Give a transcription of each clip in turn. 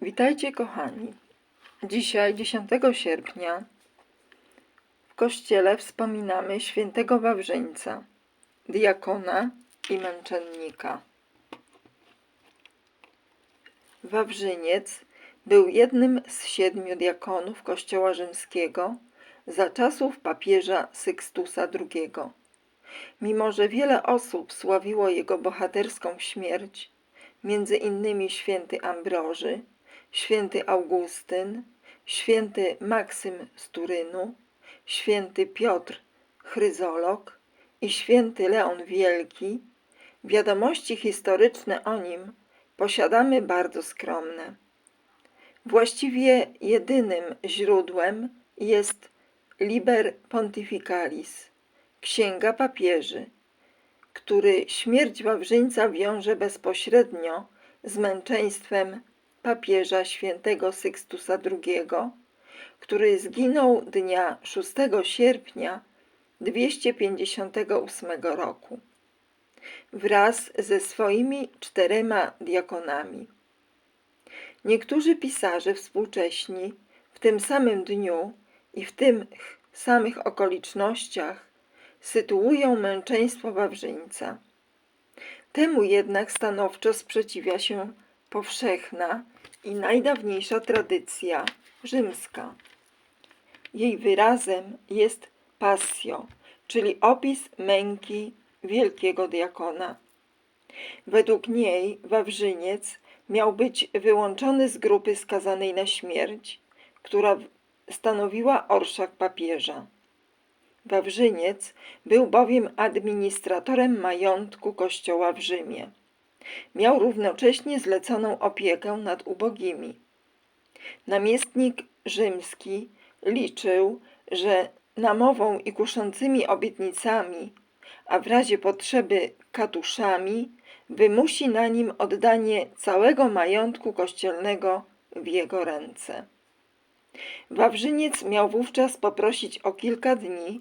Witajcie kochani. Dzisiaj, 10 sierpnia, w kościele wspominamy świętego Wawrzyńca, diakona i męczennika. Wawrzyniec był jednym z siedmiu diakonów kościoła rzymskiego za czasów papieża Sykstusa II. Mimo, że wiele osób sławiło jego bohaterską śmierć, między innymi święty Ambroży, święty Augustyn, święty Maksym z Turynu, święty Piotr Chryzolog i święty Leon Wielki, wiadomości historyczne o nim posiadamy bardzo skromne. Właściwie jedynym źródłem jest Liber Pontificalis, Księga Papieży, który śmierć Wawrzyńca wiąże bezpośrednio z męczeństwem papieża świętego Sykstusa II, który zginął dnia 6 sierpnia 258 roku wraz ze swoimi czterema diakonami. Niektórzy pisarze współcześni w tym samym dniu i w tych samych okolicznościach sytuują męczeństwo Wawrzyńca. Temu jednak stanowczo sprzeciwia się powszechna i najdawniejsza tradycja rzymska. Jej wyrazem jest passio, czyli opis męki wielkiego diakona. Według niej Wawrzyniec miał być wyłączony z grupy skazanej na śmierć, która stanowiła orszak papieża. Wawrzyniec był bowiem administratorem majątku kościoła w Rzymie. Miał równocześnie zleconą opiekę nad ubogimi. Namiestnik rzymski liczył, że namową i kuszącymi obietnicami, a w razie potrzeby katuszami, wymusi na nim oddanie całego majątku kościelnego w jego ręce. Wawrzyniec miał wówczas poprosić o kilka dni,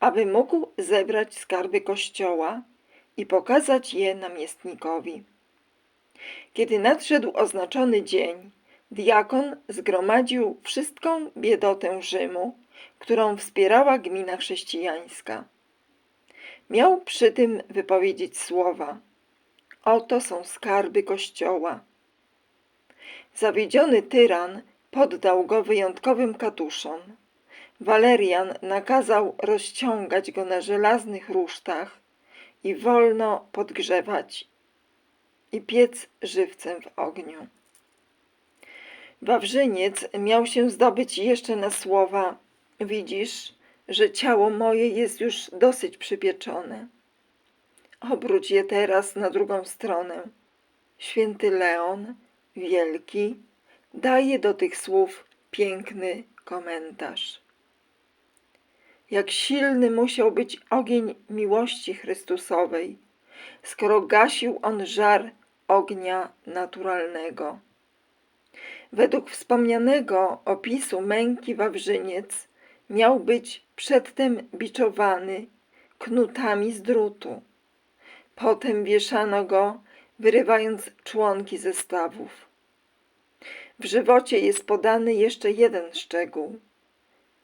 aby mógł zebrać skarby kościoła i pokazać je namiestnikowi. Kiedy nadszedł oznaczony dzień, diakon zgromadził wszystką biedotę Rzymu, którą wspierała gmina chrześcijańska. Miał przy tym wypowiedzieć słowa: Oto są skarby kościoła. Zawiedziony tyran poddał go wyjątkowym katuszom. Walerian nakazał rozciągać go na żelaznych rusztach i wolno podgrzewać i piec żywcem w ogniu. Wawrzyniec miał się zdobyć jeszcze na słowa: Widzisz, że ciało moje jest już dosyć przypieczone. Obróć je teraz na drugą stronę. Święty Leon, wielki, daje do tych słów piękny komentarz. Jak silny musiał być ogień miłości Chrystusowej, skoro gasił on żar ognia naturalnego. Według wspomnianego opisu męki Wawrzyniec miał być przedtem biczowany knutami z drutu. Potem wieszano go, wyrywając członki ze stawów. W żywocie jest podany jeszcze jeden szczegół.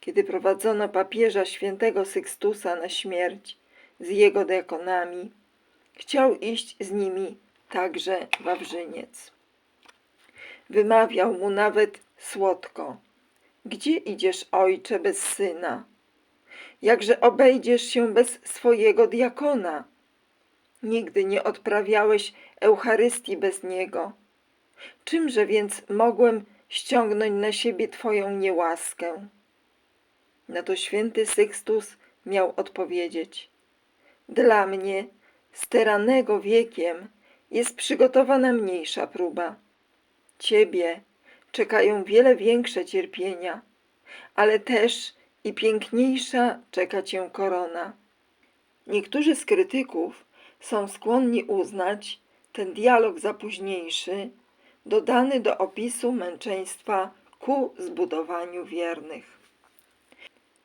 Kiedy prowadzono papieża świętego Sykstusa na śmierć z jego diakonami, chciał iść z nimi także Wawrzyniec. Wymawiał mu nawet słodko: Gdzie idziesz, ojcze, bez syna? Jakże obejdziesz się bez swojego diakona? Nigdy nie odprawiałeś Eucharystii bez niego. Czymże więc mogłem ściągnąć na siebie Twoją niełaskę? Na to święty Sykstus miał odpowiedzieć: Dla mnie, steranego wiekiem, jest przygotowana mniejsza próba. Ciebie czekają wiele większe cierpienia, ale też i piękniejsza czeka cię korona. Niektórzy z krytyków są skłonni uznać ten dialog za późniejszy, dodany do opisu męczeństwa ku zbudowaniu wiernych.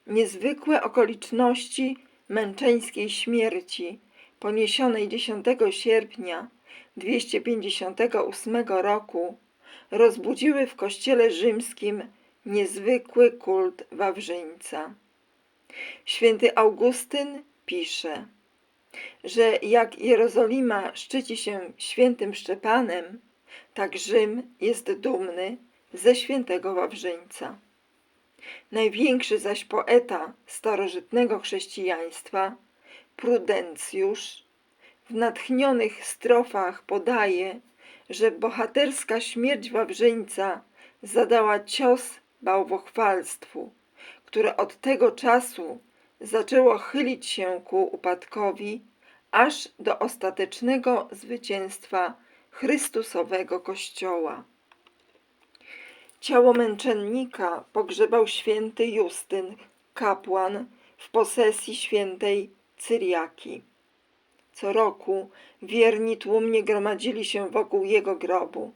Niezwykłe okoliczności męczeńskiej śmierci poniesionej 10 sierpnia 258 roku rozbudziły w kościele rzymskim niezwykły kult Wawrzyńca. Święty Augustyn pisze, że jak Jerozolima szczyci się świętym Szczepanem, tak Rzym jest dumny ze świętego Wawrzyńca. Największy zaś poeta starożytnego chrześcijaństwa, Prudencjusz, w natchnionych strofach podaje, że bohaterska śmierć Wawrzyńca zadała cios bałwochwalstwu, które od tego czasu zaczęło chylić się ku upadkowi, aż do ostatecznego zwycięstwa Chrystusowego Kościoła. Ciało męczennika pogrzebał święty Justyn, kapłan w posesji świętej Cyriaki. Co roku wierni tłumnie gromadzili się wokół jego grobu.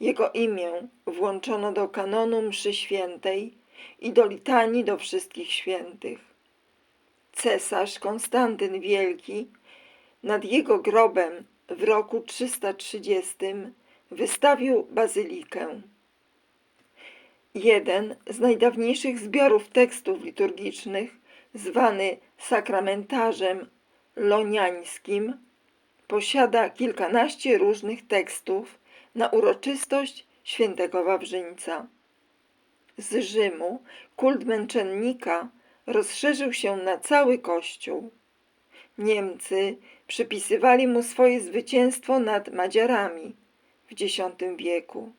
Jego imię włączono do kanonu mszy świętej i do litanii do wszystkich świętych. Cesarz Konstantyn Wielki nad jego grobem w roku 330 wystawił bazylikę. Jeden z najdawniejszych zbiorów tekstów liturgicznych, zwany sakramentarzem loniańskim, posiada kilkanaście różnych tekstów na uroczystość świętego Wawrzyńca. Z Rzymu kult męczennika rozszerzył się na cały Kościół. Niemcy przypisywali mu swoje zwycięstwo nad Madziarami w X wieku.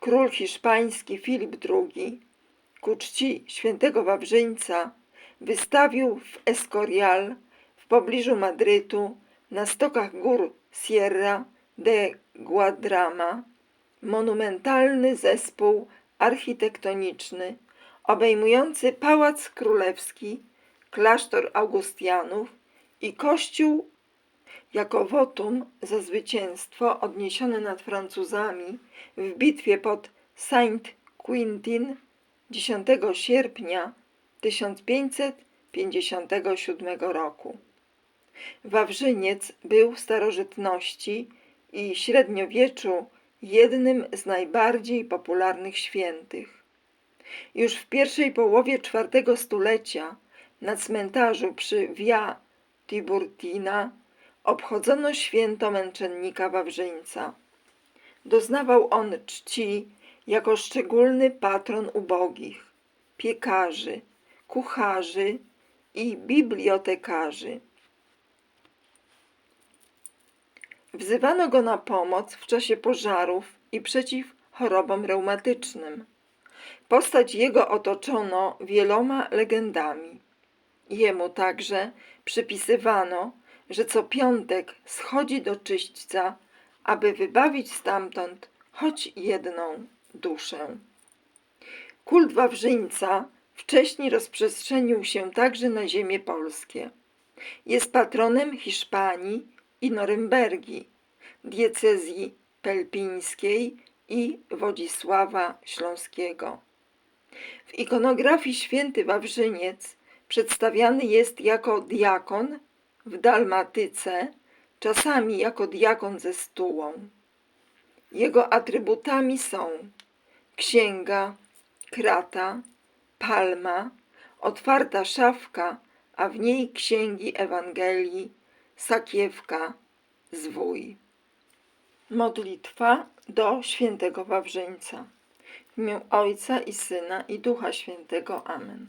Król hiszpański Filip II ku czci świętego Wawrzyńca wystawił w Escorial w pobliżu Madrytu na stokach gór Sierra de Guadrama monumentalny zespół architektoniczny obejmujący Pałac Królewski, klasztor Augustianów i kościół jako wotum za zwycięstwo odniesione nad Francuzami w bitwie pod Saint-Quentin 10 sierpnia 1557 roku. Wawrzyniec był w starożytności i średniowieczu jednym z najbardziej popularnych świętych. Już w pierwszej połowie IV stulecia na cmentarzu przy Via Tiburtina obchodzono święto męczennika Wawrzyńca. Doznawał on czci jako szczególny patron ubogich, piekarzy, kucharzy i bibliotekarzy. Wzywano go na pomoc w czasie pożarów i przeciw chorobom reumatycznym. Postać jego otoczono wieloma legendami. Jemu także przypisywano, że co piątek schodzi do czyśćca, aby wybawić stamtąd choć jedną duszę. Kult Wawrzyńca wcześniej rozprzestrzenił się także na ziemię polskie. Jest patronem Hiszpanii i Norymbergi, diecezji pelpińskiej i Wodzisława Śląskiego. W ikonografii święty Wawrzyniec przedstawiany jest jako diakon w Dalmatyce, czasami jako diakon ze stułą. Jego atrybutami są księga, krata, palma, otwarta szafka, a w niej księgi Ewangelii, sakiewka, zwój. Modlitwa do świętego Wawrzyńca. W imię Ojca i Syna i Ducha Świętego. Amen.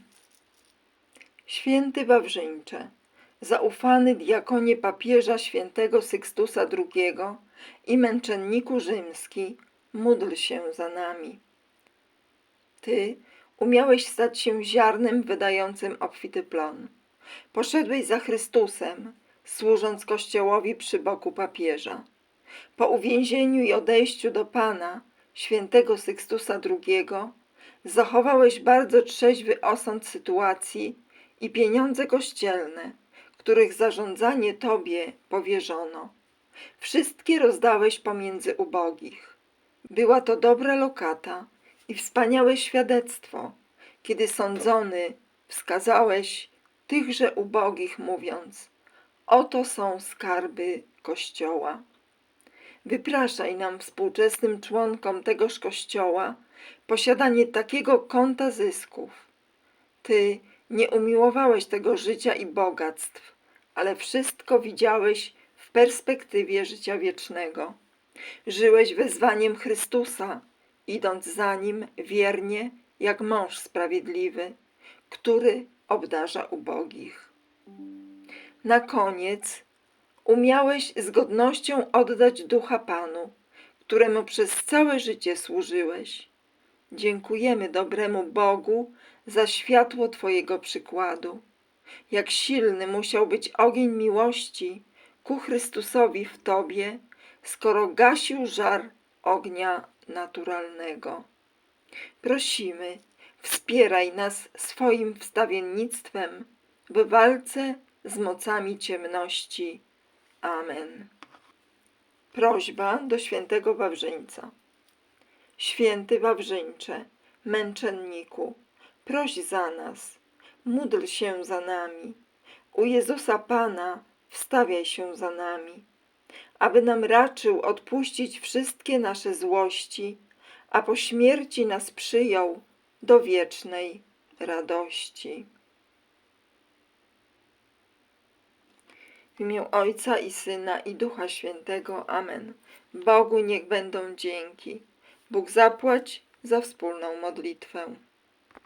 Święty Wawrzyńcze, zaufany diakonie papieża świętego Sykstusa II i męczenniku rzymski, módl się za nami. Ty umiałeś stać się ziarnem wydającym obfity plon. Poszedłeś za Chrystusem, służąc Kościołowi przy boku papieża. Po uwięzieniu i odejściu do Pana, świętego Sykstusa II, zachowałeś bardzo trzeźwy osąd sytuacji i pieniądze kościelne, których zarządzanie Tobie powierzono. Wszystkie rozdałeś pomiędzy ubogich. Była to dobra lokata i wspaniałe świadectwo, kiedy sądzony wskazałeś tychże ubogich, mówiąc: Oto są skarby Kościoła. Wypraszaj nam, współczesnym członkom tegoż kościoła, posiadanie takiego konta zysków. Ty nie umiłowałeś tego życia i bogactw, ale wszystko widziałeś w perspektywie życia wiecznego. Żyłeś wezwaniem Chrystusa, idąc za nim wiernie, jak mąż sprawiedliwy, który obdarza ubogich. Na koniec umiałeś z godnością oddać ducha Panu, któremu przez całe życie służyłeś. Dziękujemy dobremu Bogu za światło Twojego przykładu. Jak silny musiał być ogień miłości ku Chrystusowi w Tobie, skoro gasił żar ognia naturalnego. Prosimy, wspieraj nas swoim wstawiennictwem w walce z mocami ciemności. Amen. Prośba do świętego Wawrzyńca. Święty Wawrzyńcze, męczenniku, proś za nas, módl się za nami. U Jezusa Pana wstawiaj się za nami, aby nam raczył odpuścić wszystkie nasze złości, a po śmierci nas przyjął do wiecznej radości. W imię Ojca i Syna i Ducha Świętego. Amen. Bogu niech będą dzięki. Bóg zapłać za wspólną modlitwę.